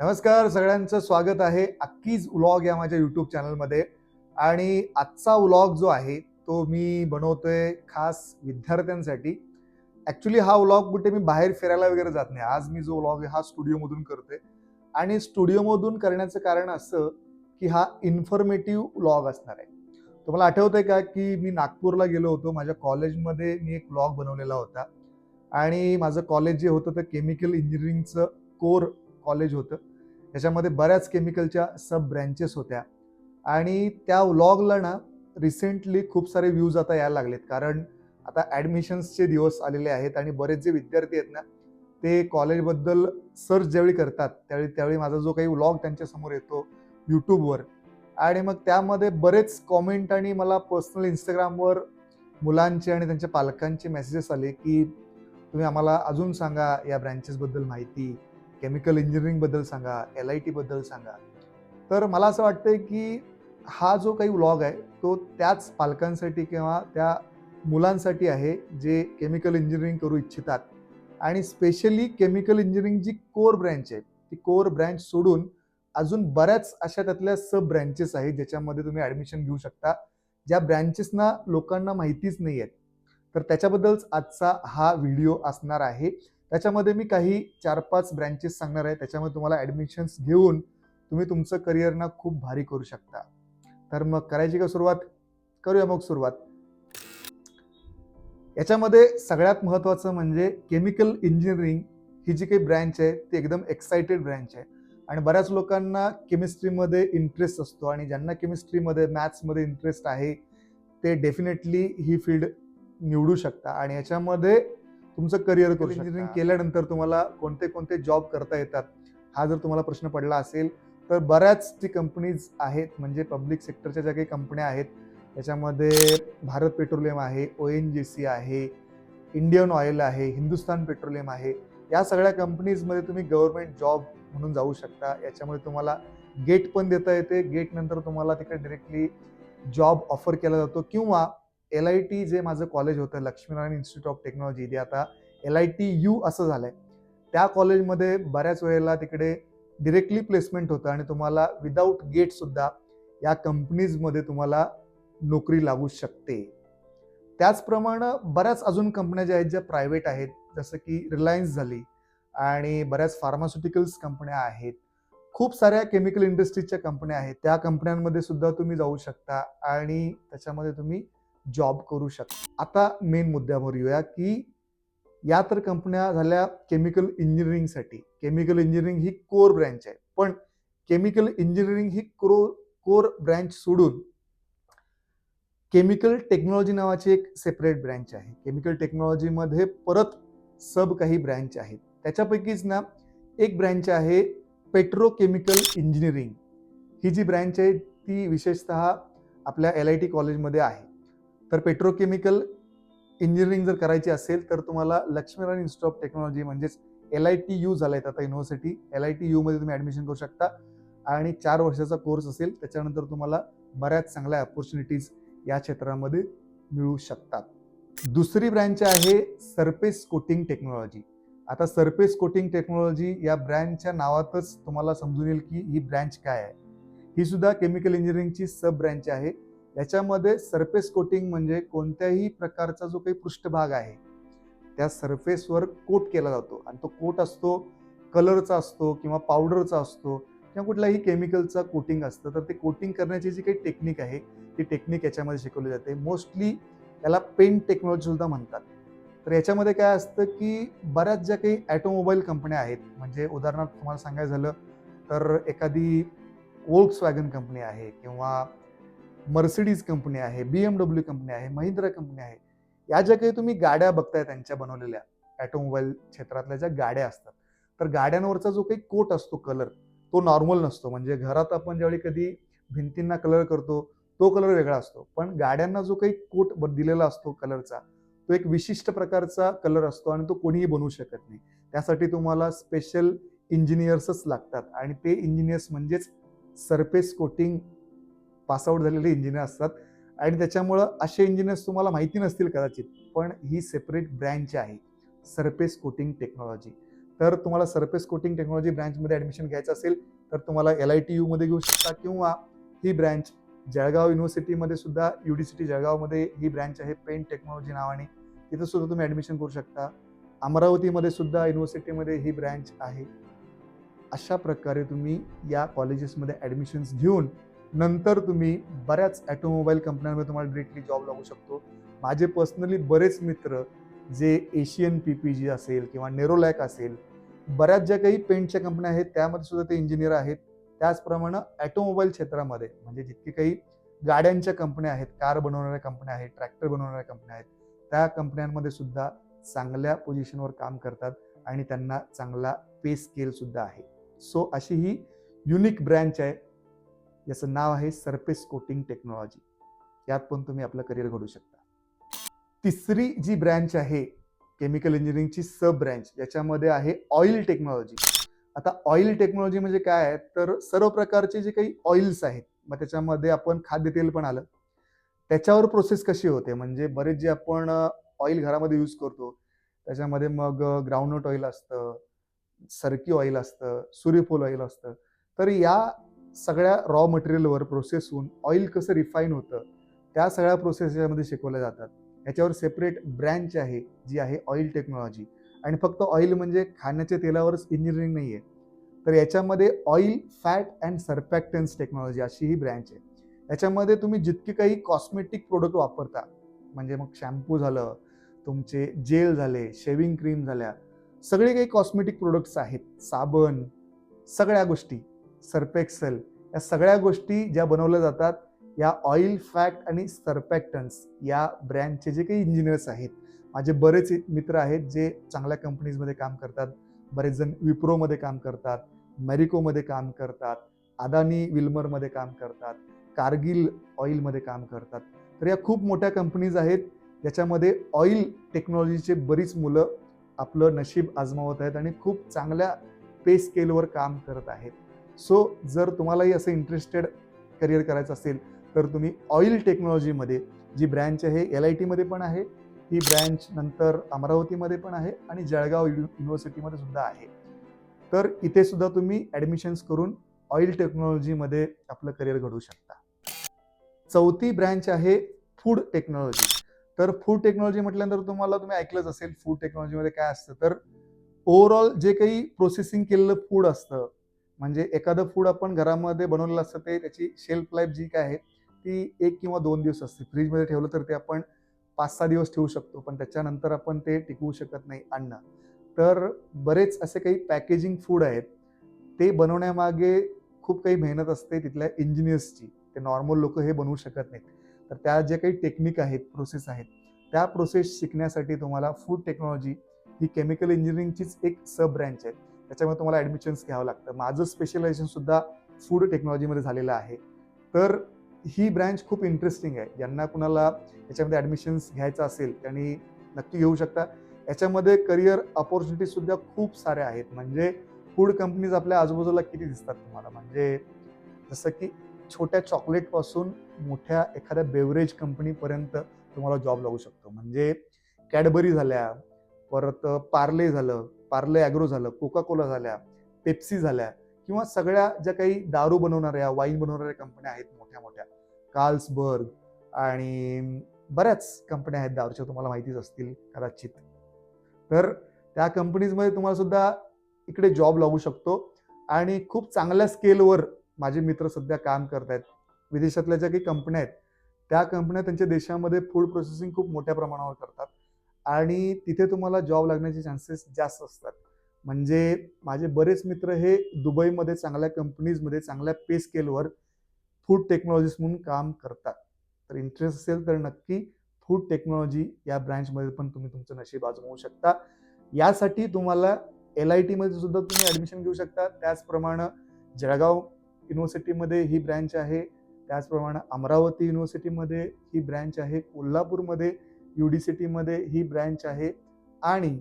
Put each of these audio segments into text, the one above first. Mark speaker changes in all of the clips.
Speaker 1: नमस्कार सगळ्यांचं स्वागत आहे अक्कीज व्लॉग या माझ्या युट्यूब चॅनलमध्ये आणि आजचा व्लॉग जो आहे तो मी बनवतोय खास विद्यार्थ्यांसाठी. ॲक्च्युली हा व्लॉग कुठे मी बाहेर फिरायला वगैरे जात नाही. आज मी जो व्लॉग आहे हा स्टुडिओमधून करतोय. आणि स्टुडिओमधून करण्याचं कारण असं की हा इन्फॉर्मेटिव्ह व्लॉग असणार आहे. तुम्हाला आठवतंय का की मी नागपूरला गेलो होतो? माझ्या कॉलेजमध्ये मी एक व्लॉग बनवलेला होता. आणि माझं कॉलेज जे होतं ते केमिकल इंजिनिअरिंगचं कोर कॉलेज होतं. त्याच्यामध्ये बऱ्याच केमिकलच्या सब ब्रँचेस होत्या. आणि त्या व्लॉगला ना रिसेंटली खूप सारे व्ह्यूज आता यायला लागलेत. कारण आता ॲडमिशन्सचे दिवस आलेले आहेत आणि बरेच जे विद्यार्थी आहेत ना ते कॉलेजबद्दल सर्च ज्यावेळी करतात त्यावेळी त्यावेळी माझा जो काही व्लॉग त्यांच्यासमोर येतो यूट्यूबवर आणि मग त्यामध्ये बरेच कॉमेंट आणि मला पर्सनल इंस्टाग्रामवर मुलांचे आणि त्यांच्या पालकांचे मेसेजेस आले की तुम्ही आम्हाला अजून सांगा या ब्रँचेसबद्दल माहिती. केमिकल इंजिनिअरिंगबद्दल सांगा एल आय टीबद्दल सांगा. तर मला असं वाटतं की हा जो काही व्लॉग आहे तो त्याच पालकांसाठी किंवा त्या मुलांसाठी आहे जे केमिकल इंजिनिअरिंग करू इच्छितात. आणि स्पेशली केमिकल इंजिनिअरिंग जी कोर ब्रँच आहे ती कोर ब्रँच सोडून अजून बऱ्याच अशा त्यातल्या सब ब्रँचेस आहेत ज्याच्यामध्ये तुम्ही ॲडमिशन घेऊ शकता. ज्या ब्रँचेसना लोकांना माहितीच नाही आहेत तर त्याच्याबद्दलच आजचा हा व्हिडिओ असणार आहे. त्याच्यामध्ये मी काही चार पाच ब्रँचेस सांगणार आहे. त्याच्यामध्ये तुम्हाला ॲडमिशन्स घेऊन तुम्ही तुमचं करिअर ना खूप भारी करू शकता. तर मग करायची का सुरुवात? करूया मग सुरुवात. याच्यामध्ये सगळ्यात महत्त्वाचं म्हणजे केमिकल इंजिनिअरिंग ही जी काही ब्रँच आहे ती एकदम एक्सायटेड ब्रँच आहे. आणि बऱ्याच लोकांना केमिस्ट्रीमध्ये इंटरेस्ट असतो आणि ज्यांना केमिस्ट्रीमध्ये मॅथ्समध्ये इंटरेस्ट आहे ते डेफिनेटली ही फील्ड निवडू शकता. आणि याच्यामध्ये तुमचं करिअर करू इंजिनिअरिंग केल्यानंतर तुम्हाला कोणते कोणते जॉब करता येतात हा जर तुम्हाला प्रश्न पडला असेल तर बऱ्याच जी कंपनीज आहेत म्हणजे पब्लिक सेक्टरच्या ज्या काही कंपन्या आहेत त्याच्यामध्ये भारत पेट्रोलियम आहे ओ एन जी सी आहे इंडियन ऑइल आहे हिंदुस्तान पेट्रोलियम आहे या सगळ्या कंपनीजमध्ये तुम्ही गव्हर्नमेंट जॉब म्हणून जाऊ शकता. याच्यामध्ये तुम्हाला गेट पण देता येते. गेट नंतर तुम्हाला तिकडे डिरेक्टली जॉब ऑफर केला जातो. किंवा एल आय टी जे माझं कॉलेज होतं लक्ष्मीनारायण इन्स्टिट्यूट ऑफ टेक्नॉलॉजी जे आता एल आय टी यू असं झालंय. त्या कॉलेजमध्ये बऱ्याच वेळेला तिकडे डिरेक्टली प्लेसमेंट होतं आणि तुम्हाला विदाऊट गेट सुद्धा या कंपनीजमध्ये तुम्हाला नोकरी लागू शकते. त्याचप्रमाणे बऱ्याच अजून कंपन्या ज्या आहेत ज्या प्रायव्हेट आहेत जसं की रिलायन्स झाली आणि बऱ्याच फार्मास्युटिकल्स कंपन्या आहेत. खूप साऱ्या केमिकल इंडस्ट्रीजच्या कंपन्या आहेत. त्या कंपन्यांमध्ये सुद्धा तुम्ही जाऊ शकता आणि त्याच्यामध्ये तुम्ही जॉब करू शकता आता मेन मुद्द्यावर येऊया की या तर कंपन्या झाल्या केमिकल इंजिनिअरिंगसाठी. केमिकल इंजिनिअरिंग ही कोर ब्रँच आहे. पण केमिकल इंजिनिअरिंग ही क्रो कोर ब्रँच सोडून केमिकल टेक्नॉलॉजी नावाची एक सेपरेट ब्रँच आहे. केमिकल टेक्नॉलॉजीमध्ये परत सब काही ब्रँच आहेत. त्याच्यापैकीच ना एक ब्रँच आहे पेट्रोकेमिकल इंजिनिअरिंग. ही जी ब्रँच आहे ती विशेषतः आपल्या एल आय टी कॉलेजमध्ये आहे. तर पेट्रोकेमिकल इंजिनिअरिंग जर करायची असेल तर तुम्हाला लक्ष्मीनारायण इन्स्टिट्यूट ऑफ टेक्नॉलॉजी म्हणजेच एल आय टी यू झाला आहे आता युनिव्हर्सिटी एल आय टी यूमध्ये तुम्ही ॲडमिशन करू शकता. आणि चार वर्षाचा कोर्स असेल त्याच्यानंतर तुम्हाला बऱ्याच चांगल्या अपॉर्च्युनिटीज या क्षेत्रामध्ये मिळू शकतात. दुसरी ब्रँच आहे सरफेस कोटिंग टेक्नॉलॉजी आता सरफेस कोटिंग टेक्नॉलॉजी या ब्रँचच्या नावातच तुम्हाला समजून येईल की ही ब्रँच काय आहे. ही सुद्धा केमिकल इंजिनिअरिंगची सब ब्रँच आहे. याच्यामध्ये सरफेस कोटिंग म्हणजे कोणत्याही प्रकारचा जो काही पृष्ठभाग आहे त्या सरफेसवर कोट केला जातो. आणि तो कोट असतो कलरचा असतो किंवा पावडरचा असतो किंवा कुठल्याही केमिकलचा कोटिंग असतं तर ते कोटिंग करण्याची जी काही टेक्निक आहे ती टेक्निक याच्यामध्ये शिकवली जाते. मोस्टली याला पेंट टेक्नॉलॉजी सुद्धा म्हणतात. तर याच्यामध्ये काय असतं की बऱ्याच ज्या काही ॲटोमोबाईल कंपन्या आहेत म्हणजे उदाहरणार्थ तुम्हाला सांगायचं झालं तर एखादी वोल्क्स वॅगन कंपनी आहे किंवा मर्सिडीज कंपनी आहे बी एम डब्ल्यू कंपनी आहे महिंद्रा कंपनी आहे. या ज्या काही तुम्ही गाड्या बघताय त्यांच्या बनवलेल्या ॲटोमोबाईल क्षेत्रातल्या ज्या गाड्या असतात तर गाड्यांवरचा जो काही कोट असतो कलर तो नॉर्मल नसतो. म्हणजे घरात आपण ज्यावेळी कधी भिंतींना कलर करतो तो कलर वेगळा असतो. पण गाड्यांना जो काही कोट दिलेला असतो कलरचा तो एक विशिष्ट प्रकारचा कलर असतो आणि तो कोणीही बनवू शकत नाही. त्यासाठी तुम्हाला स्पेशल इंजिनियर्सच लागतात. आणि ते इंजिनियर्स म्हणजेच सरफेस कोटिंग पासआउट झालेले इंजिनियर असतात. आणि त्याच्यामुळं असे इंजिनियर्स तुम्हाला माहिती नसतील कदाचित पण ही सेपरेट ब्रँच आहे. सरफेस कोटिंग टेक्नॉलॉजी तर तुम्हाला सरफेस कोटिंग टेक्नॉलॉजी ब्रँचमध्ये ॲडमिशन घ्यायचं असेल तर तुम्हाला एल आय टी यूमध्ये घेऊ शकता किंवा ही ब्रँच जळगाव युनिव्हर्सिटीमध्ये सुद्धा यू डी सी टी जळगावमध्ये ही ब्रँच आहे पेंट टेक्नॉलॉजी नावाने. तिथं सुद्धा तुम्ही ॲडमिशन करू शकता. अमरावतीमध्ये सुद्धा युनिव्हर्सिटीमध्ये ही ब्रँच आहे. अशा प्रकारे तुम्ही या कॉलेजेसमध्ये ॲडमिशन्स घेऊन नंतर तुम्ही बऱ्याच ॲटोमोबाईल कंपन्यांमध्ये तुम्हाला डिरेक्टली जॉब लागू शकतो. माझे पर्सनली बरेच मित्र जे एशियन पी पी जी असेल किंवा नेरोलॅक असेल बऱ्याच ज्या काही पेंटच्या कंपन्या आहेत त्यामध्ये सुद्धा ते इंजिनियर आहेत. त्याचप्रमाणे ॲटोमोबाईल क्षेत्रामध्ये म्हणजे जितके काही गाड्यांच्या कंपन्या आहेत कार बनवणाऱ्या कंपन्या आहेत ट्रॅक्टर बनवणाऱ्या कंपन्या आहेत त्या कंपन्यांमध्ये सुद्धा चांगल्या पोझिशनवर काम करतात आणि त्यांना चांगला पे स्केल सुद्धा आहे. सो अशी ही युनिक ब्रँच आहे. याचं नाव आहे सरफेस कोटिंग टेक्नॉलॉजी यात पण तुम्ही आपलं करिअर घडू शकता. तिसरी जी ब्रँच आहे केमिकल इंजिनिअरिंगची सब ब्रँच याच्यामध्ये आहे ऑइल टेक्नॉलॉजी आता ऑइल टेक्नॉलॉजी म्हणजे काय आहे? तर सर्व प्रकारचे जे काही ऑइल्स आहेत मग त्याच्यामध्ये आपण खाद्यतेल पण आलं. त्याच्यावर प्रोसेस कशी होते? म्हणजे बरेच जे आपण ऑइल घरामध्ये यूज करतो त्याच्यामध्ये मग ग्राउंडनट ऑइल असतं सरकी ऑइल असतं सूर्यफूल ऑइल असतं. तर या सगळ्या रॉ मटेरियलवर प्रोसेस होऊन ऑइल कसं रिफाईन होतं त्या सगळ्या प्रोसेस यामध्ये शिकवल्या जातात. याच्यावर सेपरेट ब्रँच आहे जी आहे ऑइल टेक्नॉलॉजी आणि फक्त ऑइल म्हणजे खाण्याच्या तेलावरच इंजिनिअरिंग नाही आहे तर याच्यामध्ये oil fat and surfactants technology अशी ही ब्रँच आहे. याच्यामध्ये तुम्ही जितके काही कॉस्मेटिक प्रोडक्ट वापरता म्हणजे मग शॅम्पू झालं तुमचे जेल झाले शेविंग क्रीम झाल्या सगळे काही कॉस्मेटिक प्रोडक्ट्स आहेत. साबण सगळ्या गोष्टी. सर्पेक्सेल या सगळ्या गोष्टी ज्या बनवल्या जातात या ऑइल फॅक्ट आणि सर्पॅक्टन्स या ब्रँडचे जे काही इंजिनियर्स आहेत. माझे बरेच मित्र आहेत जे चांगल्या कंपनीजमध्ये काम करतात बरेच जण विप्रोमध्ये काम करतात मॅरिकोमध्ये काम करतात अदानी विल्मरमध्ये काम करतात कारगिल ऑइलमध्ये काम करतात. तर या खूप मोठ्या कंपनीज आहेत ज्याच्यामध्ये ऑइल टेक्नॉलॉजीचे बरीच मुलं आपलं नशीब आजमावत आहेत आणि खूप चांगल्या पे स्केलवर काम करत आहेत. सो जर तुम्हालाही असं इंटरेस्टेड करिअर करायचं असेल तर तुम्ही ऑइल टेक्नॉलॉजीमध्ये जी ब्रँच आहे एल आय टीमध्ये पण आहे ही ब्रँच नंतर अमरावतीमध्ये पण आहे आणि जळगाव यु युनिव्हर्सिटीमध्ये सुद्धा आहे. तर इथे सुद्धा तुम्ही ॲडमिशन्स करून ऑइल टेक्नॉलॉजीमध्ये आपलं करिअर घडवू शकता. चौथी ब्रँच आहे फूड टेक्नॉलॉजी तर फूड टेक्नॉलॉजी म्हटल्यानंतर तुम्हाला तुम्ही ऐकलंच असेल फूड टेक्नॉलॉजीमध्ये काय असतं तर ओव्हरऑल जे काही प्रोसेसिंग केलेलं फूड असतं म्हणजे एखादं फूड आपण घरामध्ये बनवलेलं असतं ते त्याची शेल्फ लाईफ जी काय आहे ती एक किंवा दोन दिवस असते. फ्रीजमध्ये ठेवलं तर ते आपण पाच सहा दिवस ठेवू शकतो पण त्याच्यानंतर आपण ते टिकवू शकत नाही अन्न. तर बरेच असे काही पॅकेजिंग फूड आहेत ते बनवण्यामागे खूप काही मेहनत असते तिथल्या इंजिनियर्सची ते नॉर्मल लोक हे बनवू शकत नाहीत. तर त्या ज्या काही टेक्निक आहेत प्रोसेस आहेत त्या प्रोसेस शिकण्यासाठी तुम्हाला फूड टेक्नॉलॉजी ही केमिकल इंजिनिअरिंगचीच एक सब ब्रँच आहे. त्याच्यामुळे तुम्हाला ॲडमिशन्स घ्यावं लागतं. माझं स्पेशलायझेशन सुद्धा फूड टेक्नॉलॉजीमध्ये झालेलं आहे. तर ही ब्रँच खूप इंटरेस्टिंग आहे. ज्यांना कुणाला याच्यामध्ये ॲडमिशन्स घ्यायचं असेल त्यांनी नक्की घेऊ शकता. याच्यामध्ये करिअर अपॉर्च्युनिटीजसुद्धा खूप साऱ्या आहेत. म्हणजे फूड कंपनीज आपल्या आजूबाजूला किती दिसतात तुम्हाला? म्हणजे जसं की छोट्या चॉकलेटपासून मोठ्या एखाद्या बेवरेज कंपनीपर्यंत तुम्हाला जॉब लागू शकतो. म्हणजे कॅडबरी झाल्या परत पार्ले झालं पार्ले ॲग्रो झालं कोका कोला झाल्या पेप्सी झाल्या किंवा सगळ्या ज्या काही दारू बनवणाऱ्या वाईन बनवणाऱ्या कंपन्या आहेत मोठ्या मोठ्या कार्ल्सबर्ग आणि बऱ्याच कंपन्या आहेत दारूच्या तुम्हाला माहितीच असतील कदाचित. तर त्या कंपनीजमध्ये तुम्हाला सुद्धा इकडे जॉब लागू शकतो आणि खूप चांगल्या स्केलवर माझे मित्र सध्या काम करत आहेत. विदेशातल्या ज्या काही कंपन्या आहेत त्या कंपन्या त्यांच्या देशामध्ये फूड प्रोसेसिंग खूप मोठ्या प्रमाणावर करतात. आणि तिथे तुम्हाला जॉब लागण्याचे चान्सेस जास्त असतात. म्हणजे माझे बरेच मित्र हे दुबईमध्ये चांगल्या कंपनीजमध्ये चांगल्या पे स्केलवर फूड टेक्नॉलॉजीज म्हणून काम करतात. तर इंटरेस्ट असेल तर नक्की फूड टेक्नॉलॉजी या ब्रँचमध्ये पण तुम्ही तुमचं नशीब आजमावू शकता. यासाठी तुम्हाला एल आय टीमध्ये सुद्धा तुम्ही ॲडमिशन घेऊ शकता. त्याचप्रमाणे जळगाव युनिव्हर्सिटीमध्ये ही ब्रँच आहे. त्याचप्रमाणे अमरावती युनिव्हर्सिटीमध्ये ही ब्रँच आहे. कोल्हापूरमध्ये यू डी सी टीमध्ये ही ब्रँच आहे. आणि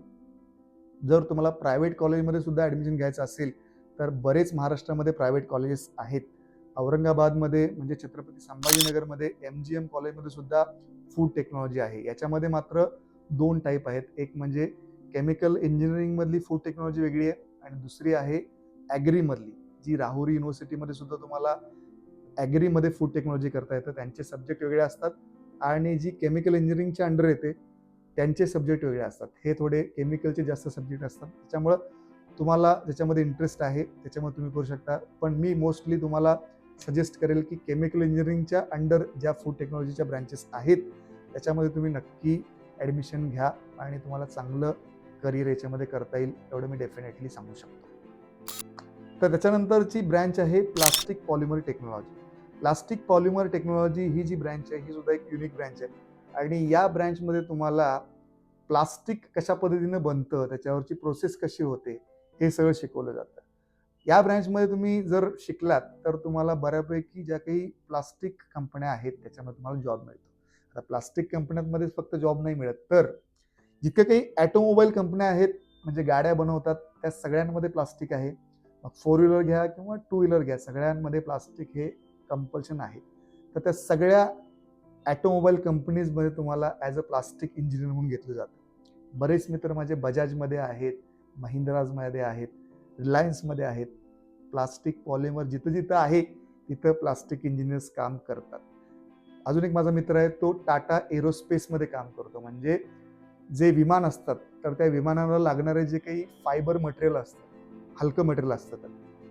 Speaker 1: जर तुम्हाला प्रायव्हेट कॉलेजमध्ये सुद्धा ॲडमिशन घ्यायचं असेल तर बरेच महाराष्ट्रामध्ये प्रायव्हेट कॉलेजेस आहेत. औरंगाबादमध्ये म्हणजे छत्रपती संभाजीनगरमध्ये एम जी एम कॉलेजमध्ये सुद्धा फूड टेक्नॉलॉजी आहे. याच्यामध्ये मात्र दोन टाईप आहेत. एक म्हणजे केमिकल इंजिनिअरिंगमधली फूड टेक्नॉलॉजी वेगळी आहे आणि दुसरी आहे ॲग्रीमधली जी राहुरी युनिव्हर्सिटीमध्ये सुद्धा तुम्हाला ॲग्रीमध्ये फूड टेक्नॉलॉजी करता येतं. त्यांचे सब्जेक्ट वेगळे असतात. आणि जी केमिकल इंजिनिअरिंगच्या अंडर येते त्यांचे सब्जेक्ट वेगळे असतात. हे थोडे केमिकलचे जास्त सब्जेक्ट असतात. त्याच्यामुळं तुम्हाला ज्याच्यामध्ये इंटरेस्ट आहे त्याच्यामध्ये तुम्ही करू शकता. पण मी मोस्टली तुम्हाला सजेस्ट करेल की केमिकल इंजिनिअरिंगच्या अंडर ज्या फूड टेक्नॉलॉजीच्या ब्रँचेस आहेत त्याच्यामध्ये तुम्ही नक्की ॲडमिशन घ्या आणि तुम्हाला चांगलं करिअर याच्यामध्ये करता येईल एवढं मी डेफिनेटली सांगू शकतो. तर त्याच्यानंतरची ब्रँच आहे plastic polymer technology plastic polymer technology ही जी ब्रँच आहे ही सुद्धा एक युनिक ब्रँच आहे. आणि या ब्रँचमध्ये तुम्हाला प्लास्टिक कशा पद्धतीनं बनतं त्याच्यावरची प्रोसेस कशी होते हे सगळं शिकवलं जातं. या ब्रँचमध्ये तुम्ही जर शिकलात तर तुम्हाला बऱ्यापैकी ज्या काही प्लास्टिक कंपन्या आहेत त्याच्यामध्ये तुम्हाला जॉब मिळतो. आता प्लास्टिक कंपन्यांमध्ये फक्त जॉब नाही मिळत तर जिथे काही ॲटोमोबाईल कंपन्या आहेत म्हणजे गाड्या बनवतात त्या सगळ्यांमध्ये प्लास्टिक आहे. मग फोर व्हीलर घ्या किंवा टू व्हीलर घ्या सगळ्यांमध्ये प्लास्टिक हे कंपल्शन आहे. तर त्या सगळ्या ॲटोमोबाईल कंपनीजमध्ये तुम्हाला ॲज अ प्लास्टिक इंजिनियर म्हणून घेतलं जातं. बरेच मित्र माझे बजाजमध्ये आहेत महिंद्राजमध्ये आहेत रिलायन्समध्ये आहेत. प्लास्टिक पॉलिमर जिथं जिथं आहे तिथं प्लास्टिक इंजिनियर्स काम करतात. अजून एक माझा मित्र आहे तो टाटा एरोस्पेसमध्ये काम करतो. म्हणजे जे विमान असतात तर त्या विमानाला लागणारे जे काही फायबर मटेरियल असतं हलकं मटेरियल असतं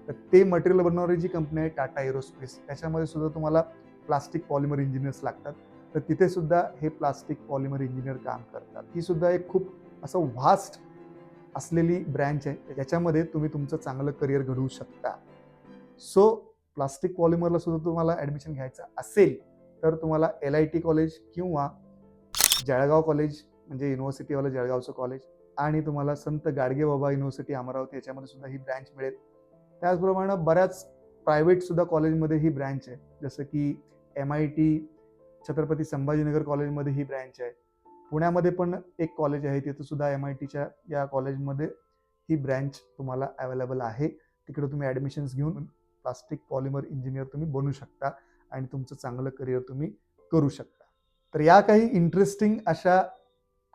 Speaker 1: तर ते मटेरियल बनवणारी जी कंपनी आहे टाटा एरोस्पेस त्याच्यामध्ये सुद्धा तुम्हाला प्लास्टिक पॉलिमर इंजिनियर्स लागतात. तर तिथे सुद्धा हे प्लास्टिक पॉलिमर इंजिनियर काम करतात. ही सुद्धा एक खूप असं व्हास्ट असलेली ब्रँच आहे. त्याच्यामध्ये तुम्ही तुमचं चांगलं करिअर घडवू शकता. सो प्लास्टिक पॉलिमरला सुद्धा तुम्हाला ॲडमिशन घ्यायचं असेल तर तुम्हाला एल आय टी कॉलेज किंवा जळगाव कॉलेज म्हणजे युनिव्हर्सिटीवालं जळगावचं कॉलेज आणि तुम्हाला संत गाडगे बाबा युनिव्हर्सिटी अमरावती याच्यामध्ये सुद्धा ही ब्रँच मिळेल. त्याचप्रमाणे बऱ्याच प्रायव्हेटसुद्धा कॉलेजमध्ये ही ब्रँच आहे. जसं की M I T Chhatrapati Sambhajinagar कॉलेजमध्ये ही ब्रँच आहे. पुण्यामध्ये पण एक कॉलेज आहे तिथंसुद्धा एम आय टीच्या या कॉलेजमध्ये ही ब्रँच तुम्हाला अवेलेबल आहे. तिकडे तुम्ही ॲडमिशन्स घेऊन प्लास्टिक पॉलिमर इंजिनियर तुम्ही बनू शकता आणि तुमचं चांगलं करिअर तुम्ही करू शकता. तर या काही इंटरेस्टिंग अशा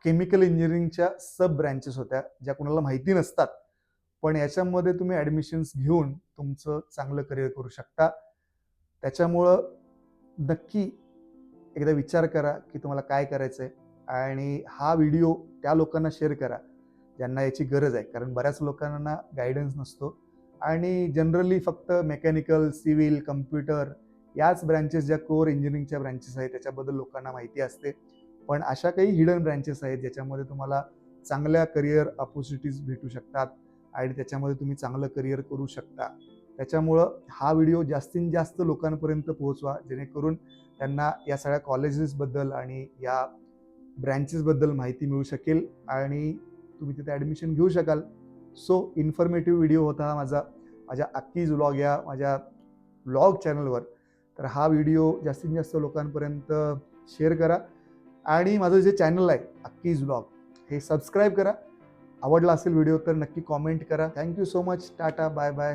Speaker 1: केमिकल इंजिनिअरिंगच्या सब ब्रँचेस होत्या ज्या कोणाला माहिती नसतात. पण याच्यामध्ये तुम्ही ॲडमिशन्स घेऊन तुमचं चांगलं करिअर करू शकता. त्याच्यामुळं नक्की एकदा विचार करा की तुम्हाला काय करायचं आहे आणि हा व्हिडिओ त्या लोकांना शेअर करा ज्यांना याची गरज आहे. कारण बऱ्याच लोकांना गायडन्स नसतो आणि जनरली फक्त मेकॅनिकल सिव्हिल कम्प्युटर याच ब्रँचेस ज्या कोर इंजिनिअरिंगच्या ब्रँचेस आहेत त्याच्याबद्दल लोकांना माहिती असते. पण अशा काही हिडन ब्रँचेस आहेत ज्याच्यामध्ये तुम्हाला चांगल्या करिअर ऑपॉर्च्युनिटीज भेटू शकतात. आणि त्याच्यामध्ये तुम्ही चांगलं करिअर करू शकता. त्याच्यामुळं हा व्हिडिओ जास्तीत जास्त लोकांपर्यंत पोहोचवा जेणेकरून त्यांना या सगळ्या कॉलेजेसबद्दल आणि या ब्रँचेसबद्दल माहिती मिळू शकेल आणि तुम्ही तिथे ॲडमिशन घेऊ शकाल. सो इन्फॉर्मेटिव्ह व्हिडिओ होता हा माझा माझ्या अक्कीज व्लॉग या माझ्या व्लॉग चॅनलवर तर हा व्हिडिओ जास्तीत जास्त लोकांपर्यंत शेअर करा. आणि माझं जे चॅनल आहे अक्कीज व्लॉग हे सबस्क्राईब करा. आवडला असेल व्हिडिओ तर नक्की कॉमेंट करा. Thank you so much tata bye bye